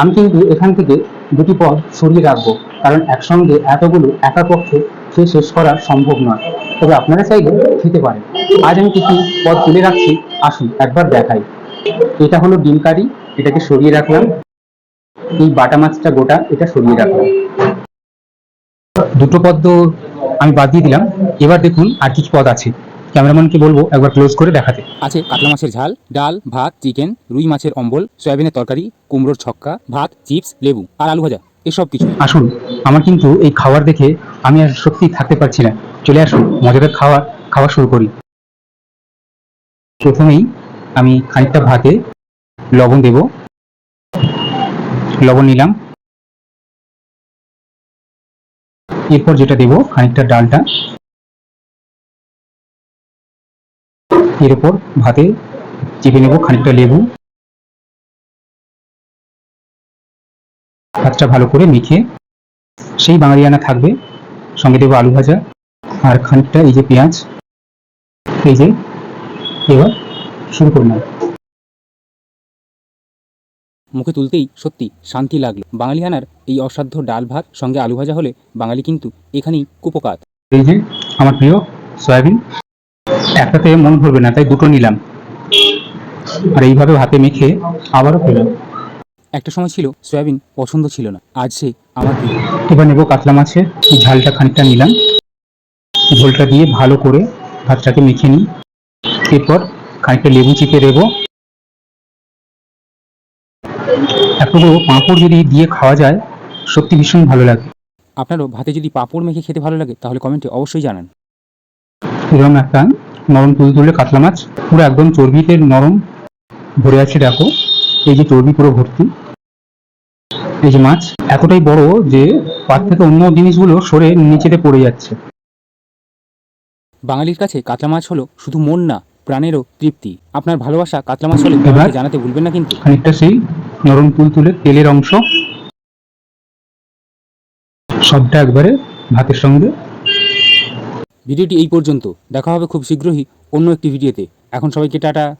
আমি কিন্তু এখান থেকে দুটি পদ সরিয়ে রাখব, কারণ একসঙ্গে এতগুলো একা পক্ষে খেয়ে শেষ করা সম্ভব নয়। তবে আপনারা চাইলে খেতে পারেন। আজ আমি কিছু পদ তুলে রাখছি, আসুন একবার দেখাই। এটা হলো ডিম কারি, এটাকে সরিয়ে রাখলাম। এই বাটা মাছটা গোটা, এটা সরিয়ে রাখলাম। দুটো পদ্ম আমি বাদ দিয়ে দিলাম। এবার দেখুন আর কিছু পদ আছে। ক্যামেরাম্যানকে বলব একবার ক্লোজ করে দেখাতে। আছে কাতলা মাছের ঝাল ডাল ভাত চিকেন রুই মাছের অম্বল সয়াবিনের তরকারি কুমড়োর ছক্কা ভাত চিপস লেবু আর আলু ভাজা এসব কিছু আসুন আমার কিন্তু এই খাবার দেখে আমি আর সত্যি থাকতে পারছি না। চলে আসুন মজাদার খাবার খাওয়া শুরু করি। প্রথমেই আমি খানিকটা ভাতে লবণ দেব। লবণ নিলাম। এরপর যেটা দেব খানিকটা ডালটা। এর উপর ভাতে চেপে নেব খানিকটা লেবু। ভাতটা ভালো করে মেখে সেই বাঙালিয়ানা থাকবে। সঙ্গে দেবো আলু ভাজা আর খানিকটা এই যে পেঁয়াজ। এই যে এবার শুরু করলাম মুখে তুলতেই সত্যি শান্তি লাগল। বাঙালিয়ানার এই অসাধ্য ডাল ভাত সঙ্গে আলু ভাজা হলে বাঙালি কিন্তু এখানেই কুপকাত। এই যে আমার প্রিয় সয়াবিন। একটাতে মন ভরবে না তাই দুটো নিলাম। আর এইভাবে ভাতে মেখে আবারও খেলাম একটা সময় ছিল সয়াবিন পছন্দ ছিল না আজ সে আমার এবার নেব কাতলা মাছের ঝালটা খানিকটা নিলাম। ঝোলটা দিয়ে ভালো করে ভাতটাকে মেখে নিই। এরপর খানিকটা লেবু চিপে দেবো। এতগুলো পাঁপড় যদি দিয়ে খাওয়া যায় সত্যি ভীষণ ভালো লাগে। আপনারও ভাতে যদি পাঁপড় মেখে খেতে ভালো লাগে তাহলে কমেন্টে অবশ্যই জানান। এরকম একটা নরম তুলে তুলে কাতলা মাছ পুরো একদম চর্বিতে নরম ভরে আছে দেখো। এই যে চর্বি পুরো ভর্তি। এই যে মাছ এতটাই বড় যে পাত থেকে অন্য জিনিসগুলো সরে নিচেতে পড়ে যাচ্ছে। বাঙালির কাছে কাতলা মাছ হলো শুধু মন না প্রাণেরও তৃপ্তি। আপনার ভালোবাসা কাতলা মাছ হলে জানাতে ভুলবেন না কিন্তু। খানিকটা সেই নরম তুল তুলে তেলের অংশ। সবটা একবারে ভাতের সঙ্গে ভিডিওটি এই পর্যন্ত। দেখা হবে খুব শীঘ্রই অন্য একটি ভিডিওতে। এখন সবাইকে টাটা।